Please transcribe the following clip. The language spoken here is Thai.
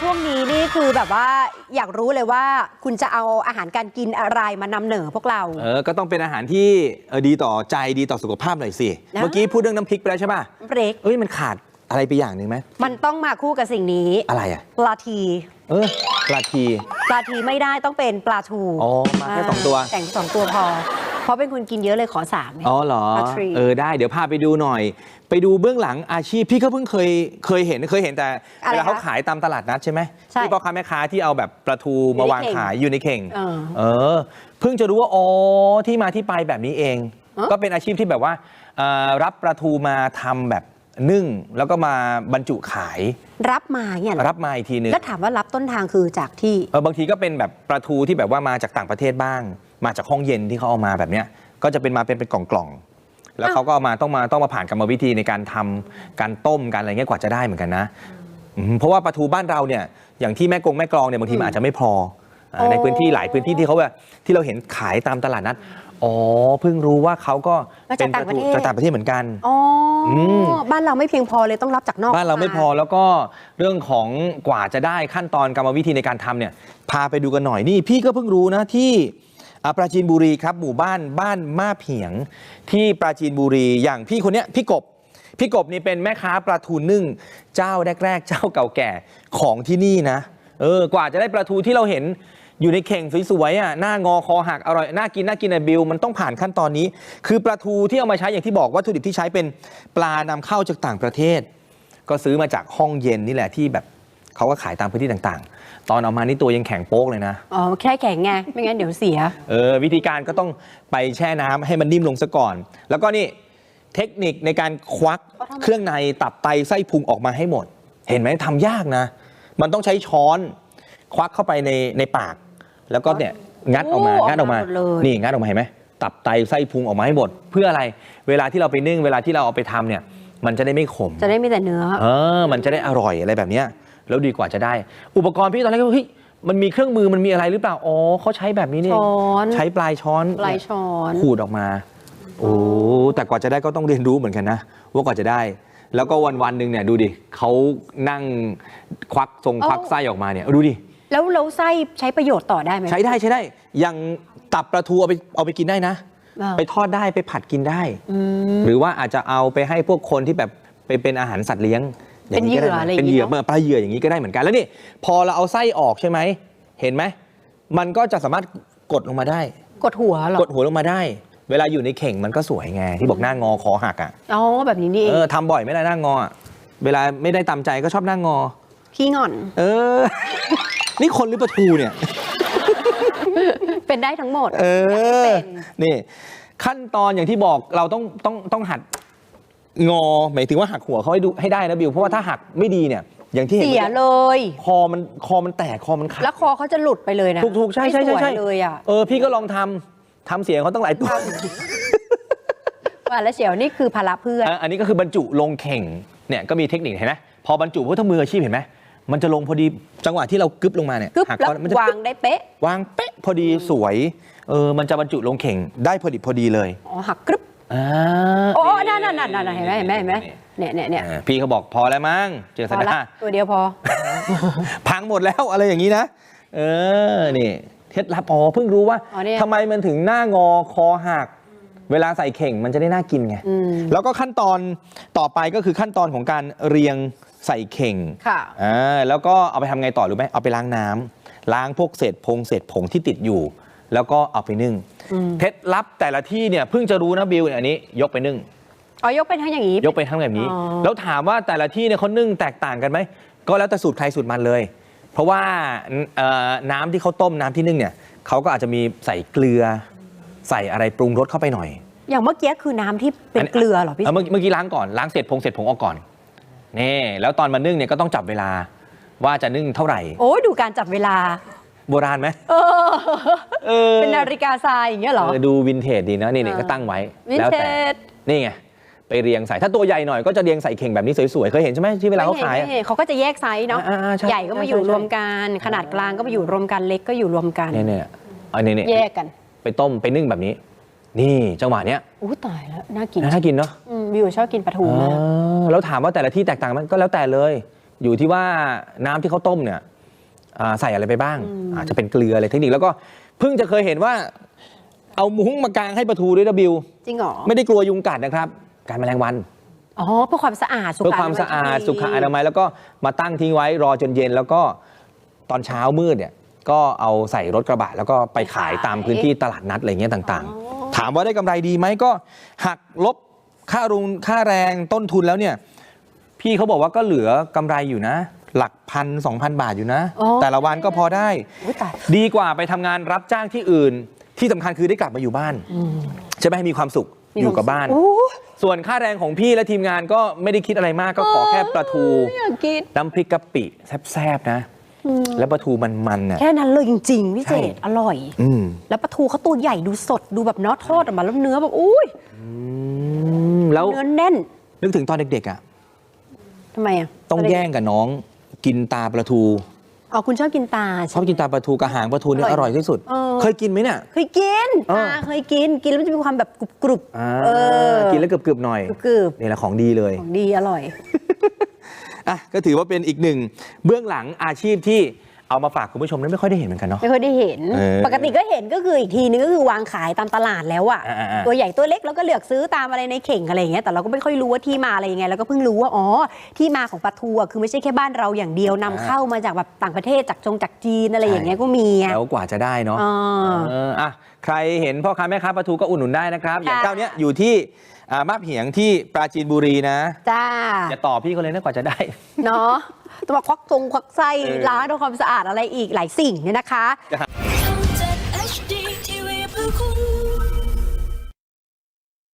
ช่วงนี้นี่คือแบบว่าอยากรู้เลยว่าคุณจะเอาอาหารการกินอะไรมานำเหนอพวกเรา เออ ก็ต้องเป็นอาหารที่เออดีต่อใจดีต่อสุขภาพหน่อยสินะเมื่อกี้พูดเรื่องน้ำพริกไปแล้วใช่ป่ะเบรกเอ้ยมันขาดอะไรไปอย่างหนึ่งไหม มันต้องมาคู่กับสิ่งนี้อะไรอะปลาที เออปลาทีปลาทีไม่ได้ต้องเป็นปลาทูอ๋อมาแค่สองตัวแต่งสองตัวพอ เพราะเป็นคนกินเยอะเลยขอสามไงอ๋อเหรอ ปลาทรี เออได้เดี๋ยวพาไปดูหน่อย ไปดูเบื้องหลังอาชีพพี่ก็เพิ่งเคยเคยเห็นเคยเห็นแต่อะไรเวลาเขาคะขายตามตลาดนัดใช่ไหมใช่ที่พ่อค้าแม่ค้าที่เอาแบบปลาทูมาวางอยู่ในเข่งขายอยู่ในเข่งเออเออ เพิ่งจะรู้ว่าอ๋อที่มาที่ไปแบบนี้เองเอ้าก็เป็นอาชีพที่แบบว่าเอ่อรับปลาทูมาทำแบบนึ่ง แล้วก็มาบรรจุขายรับมาเนี่ยเหรอรับมาอีกทีหนึ่งแล้วถามว่ารับต้นทางคือจากที่ เออบางทีก็เป็นแบบปลาทูที่แบบว่ามาจากต่างประเทศบ้าง มาจากห้องเย็นที่เขาเอามาแบบเนี้ยก็จะเป็นมาเป็นเป็นกล่องๆแล้วเขาก็เอามาต้องมาต้องมาผ่านกรรมวิธีในการทำการต้มการอะไรเงี้ยกว่าจะได้เหมือนกันนะอืมเพราะว่าปลาทูบ้านเราเนี่ยอย่างที่แม่กงแม่กลองเนี่ยบางทีมันอาจจะไม่พออ่าอ๋อในพื้นที่หลายพื้นที่ที่เขาแบบที่เราเห็นขายตามตลาดนัดอ๋อเพิ่งรู้ว่าเขาก็มาจากต่างประเทศ จากต่างประเทศเหมือนกัน อ๋ออม บ้านเราไม่เพียงพอเลยต้องรับจากนอกบ้านเราไม่พอแล้วก็เรื่องของกว่าจะได้ขั้นตอนกรรมวิธีในการทำเนี่ย พาไปดูกันหน่อยนี่ พี่ก็เพิ่งรู้นะที่อ่า ปราจีนบุรีครับหมู่บ้านบ้านมาเพียงที่ปราจีนบุรีอย่างพี่คนเนี้ยพี่กบพี่กบนี่เป็นแม่ค้าปลาทูนึ่งเจ้าแรกๆ เจ้าเก่าแก่ของที่นี่นะ เออกว่าจะได้ปลาทูที่เราเห็นอยู่ในเข่งสวยๆอะหน้างอคอหักอร่อยน่ากินน่ากินนะบิวมันต้องผ่านขั้นตอนนี้ คือปลาทูที่เอามาใช้อย่างที่บอกวัตถุดิบที่ใช้เป็นปลานำเข้าจากต่างประเทศ ก็ซื้อมาจากห้องเย็นนี่แหละที่แบบ เขาก็ขายตามพื้นที่ต่างๆ ตอนเอามานี่ตัวยังแข็งโป๊กเลยนะ อ๋อแค่แข็งไง ไม่งั้นเดี๋ยวเสีย เออ วิธีการก็ต้องไปแช่น้ำให้มันนิ่มลงซะก่อน แล้วก็นี่เทคนิคในการควักเขาทำเครื่องในตับไตไส้พุงออกมาให้หมด เห็นไหมทำยากนะ มันต้องใช้ช้อน ควักเข้าไปในในปาก แล้วก็เนี่ยงัดออกมาโอ้งัดออกมาออกมาหมดเลยนี่งัดออกมาเห็นไหมตับไตไส้พุงออกมาให้หมด เพื่ออะไร เวลาที่เราไปนึ่งเวลาที่เราเอาไปทำเนี่ย มันจะได้ไม่ขม จะได้มีแต่เนื้อ เออ มันจะได้อร่อยอะไรแบบเนี้ย แล้วดีกว่าจะได้ อุปกรณ์พี่ตอนแรกก็เฮ้ยมันมีเครื่องมือมันมีอะไรหรือเปล่า อ๋อเขาใช้แบบนี้นี่ช้อนใช้ปลายช้อนปลายช้อนขูดออกมา โอ้แต่กว่าจะได้ก็ต้องเรียนรู้เหมือนกันนะ ว่ากว่าจะได้ แล้วก็วันวันๆหนึ่งเนี่ยดูดิเขานั่งควักทรงควักไส้ออกมาเนี่ยดูดิแล้วแล้วไส้ใช้ประโยชน์ต่อได้ไหมใช้ได้ใช้ได้อย่างตับปลาทูเอาไปเอาไปกินได้นะอ่าไปทอดได้ไปผัดกินได้อืมหรือว่าอาจจะเอาไปให้พวกคนที่แบบไปเป็นอาหารสัตว์เลี้ยง เป็นเหยื่อก็ด้อะไรอย่างงี้เป็นเหยื่อเนอะเมื่อปลาเหยื่ออย่างนี้ก็ได้เหมือนกันแล้วนี่พอเราเอาไส้ออกใช่ไหมเห็นไหมมันก็จะสามารถกดลงมาได้ กดหัวเหรอกดหัวลงมาได้ เวลาอยู่ในเข่งมันก็สวยไงที่บอกหน้างอคอหักอะอ๋อแบบนี้นี่เอเองอทำบ่อยไหม่ได้หน้างออะเวลาไม่ได้ตามใจก็ชอบหน้างอ ขี้งอน เออ นี่คนหรือปลาทูเนี่ย เป็นได้ทั้งหมด เออเป็นนี่ ขั้นตอนอย่างที่บอกเราต้องต้องต้องหัด งอหมายถึงว่าหักหัวเขาให้ดูให้ได้นะบิวเพราะว่าถ้าหักไม่ดีเนี่ย อย่างที่เห็นเสียเลย คอมันคอมันแตกคอมันขาดแล้วคอเขาจะหลุดไปเลยนะถูกถูกใช่ใช่ใช่ไม่สวยใช่เลยอะเออพี่ก็ลองทำทำเสียงเขาตั้งหลายตัวว่าแล้วเฉียวนี่คือภาระเพื่อน อะอันนี้ก็คือบรรจุลงเข่งเนี่ยก็มีเทคนิคเห็นไหมพอบรรจุเพราะถ้ามืออาชีพเห็นไหมมันจะลงพอดีจังหวะที่เรากึบลงมาเนี่ยกึบหักแล้วมันจะวางได้เป๊ะ วางเป๊ะพอดีสวยเออมันจะบรรจุลงเข่งได้พอดีพอดีเลย อ๋อหักกรึบ อ่าโอ้นั่นนั่นนั่นนั่นเห็นไหมเห็นไหมเห็นไหมเนี่ยเนี่ยเนี่ยอ่าพี่เขาบอกพอแล้วมั้งเจอพสัอละดาตัวเดียวพอ พังหมดแล้วอะไรอย่างนี้นะ เออนี่เคล็ดลับอ๋อเพิ่งรู้ว่าอ๋อเนี่ยทำไมมันถึงหน้างอคอหัก เวลาใส่เข่งมันจะได้น่ากินไงอืมแล้วก็ขั้นตอนต่อไปก็คือขั้นตอนของการเรียงใส่เข่งค่ะอ่าแล้วก็เอาไปทำไงต่อรู้ไหมเอาไปล้างน้ำล้างพวกเศษพงเศษผงที่ติดอยู่ แล้วก็เอาไปนึ่งอืมเคล็ดลับแต่ละที่เนี่ยเพิ่งจะรู้นะบิวเนี่ยอันนี้ยกไปนึ่งอ๋อยกเป็นทั้งอย่างนี้ยกไปทั้งแบบนี้อ๋อแล้วถามว่าแต่ละที่เนี่ยเขานึ่งแตกต่างกันไหมก็แล้วแต่สูตรใครสูตรมันเลย เพราะว่าเอ่อน้ำที่เขาต้มน้ำที่นึ่งเนี่ยเขาก็อาจจะมีใส่เกลือ ใส่อะไรปรุงรสเข้าไปหน่อย อย่างเมื่อกี้คือน้ำที่เป็นเกลือเหรอพี่เเมื่อเมื่อกี้ล้างก่อนล้างเสร็จพงเสร็จผงออกก่อนนี่แล้วตอนมานึ่งเนี่ยก็ต้องจับเวลาว่าจะนึ่งเท่าไหร่ โอ้ยดูการจับเวลา โบราณไหมเออเออเป็นนาฬิกาทรายอย่างเงี้ยเหรอเออดูวินเทจดีนะนี่นี่เออก็ตั้งไว้วินแล้วเทแต่จนี่ไงไปเรียงใส่ถ้าตัวใหญ่หน่อยก็จะเรียงใส่เข่งแบบนี้สวยๆเคยเห็นใช่ไหมที่เวลาเขาขายอะไม่ห็นไม่ห็นเขาก็จะแยกไซส์เนาะอ่าๆใช่ใหญ่ก็มาอยู่ใช่ใช่รวมกันขนาดกลางก็มาอยู่รวมกันเล็กก็อยู่รวมกันเนี่ยเนี่ยเอาเนี่ยเนี่ยแยกกัน ไปต้มไปนึ่งแบบนี้ นี่จังหวะเนี้ยอู้ตายแล้วน่ากินน่ากินเนาะอืมวิวชอบกินปลาทูอ๋มากอแล้วถามว่าแต่ละที่แตกต่างไหมันก็แล้วแต่เลย อยู่ที่ว่าน้ำที่เขาต้มเนี่ยอ่า ใส่อะไรไปบ้าง อาจจะเป็นเกลืออะไรเทคนิคแล้วก็เพิ่งจะเคยเห็นว่า เอามุ้งมากางให้ปลาทูด้วยนะบิวจริงเหรอไม่ได้กลัวยุงกัดนะครับ การแมลงวันอ๋อเพื่อความสะอาดสุขเพื่อความสะอาดสุขอนามัยแล้วก็มาตั้งทิ้งไว้รอจนเย็นแล้วก็ตอนเช้ามืดเนี่ยก็เอาใส่รถกระบะแล้วก็ไปขายตามพื้นที่ตลาดนัดอะไรเงี้ยต่างๆ ถามว่าได้กำไรดีไหมก็หักลบค่ารุงค่าแรงต้นทุนแล้วเนี่ย พี่เขาบอกว่าก็เหลือกำไรอยู่นะ หลักพันสองพันบาทอยู่นะแต่ละวันก็พอได้ อุ๊ยตายดีกว่าไปทำงานรับจ้างที่อื่น ที่สำคัญคือได้กลับมาอยู่บ้านใช่ไหมให้มีความสุขอยู่กับบ้าน โอ้ยส่วนค่าแรงของพี่และทีมงานก็ไม่ได้คิดอะไรมากก็ขอแค่ปลาทูอยากกินน้ำพริกกะปิแซ่บๆนะ แล้วปลาทูมันๆน่ะ แค่นั้นเลยจริงๆพี่เจใช่ตอร่อย อืมแล้วปลาทูเขาตัวใหญ่ดูสดดูแบบเนาะทอดออกมาแล้วเนื้อแบบอุ้ยอืมแล้วเนื้อแน่นนึกถึงตอนเด็กๆอะ ทำไมอะต้องแย่งกับน้อง กินตาปลาทูอ๋อคุณชอบกินตาชอบกินตาปลาทูกับหางปลาทูเนี่ยออร่ร่ออยยที่สุดเออเคยกินไหมเนี่ยเคยกินเออตาเคยกินกินแล้วมันจะมีความแบบกรุบอ่าเออกินแล้วกรึบๆหน่อยๆกรึบนี่แหละของดีเลยๆของดีอร่อยอะก็ถือว่าเป็นอีกหนึ่งเบื้องหลังอาชีพที่ เอามาฝากคุณผู้ชมนั้นไม่ค่อยได้เห็นเหมือนกันเนาะ ไม่ค่อยได้เห็น เออปกติก็เห็นก็คืออีกทีนึงก็คือวางขายตามตลาดแล้วอะอ่าๆๆตัวใหญ่ตัวเล็กแล้วก็เลือกซื้อตามอะไรในเข่งอะไรอย่างเงี้ยแต่เราก็ไม่ค่อยรู้ว่าที่มาอะไรยังไงแล้วก็เพิ่งรู้ว่าอ๋อที่มาของปลาทูอะคือไม่ใช่แค่บ้านเราอย่างเดียวนำเข้ามาจากแบบต่างประเทศจากจงจากจีนอะไรอย่างเงี้ยก็มีอะแล้วกว่าจะได้เนาะ อ่า เอออะใครเห็นพ่อค้าแม่ค้าปลาทูก็อุดหนุนได้นะครับ อย่างค่ะ เจ้าเนี้ยอยู่ที่ อ่ามาบเหียงที่ปราจีนบุรีนะจ้าอย่าต่อพี่เขาเลยนะกว่าจะได้ เนาะต้องมาควักทรงควักไส้เออล้างทำความสะอาดอะไรอีกหลายสิ่งเนี่ยนะคะจ้ะ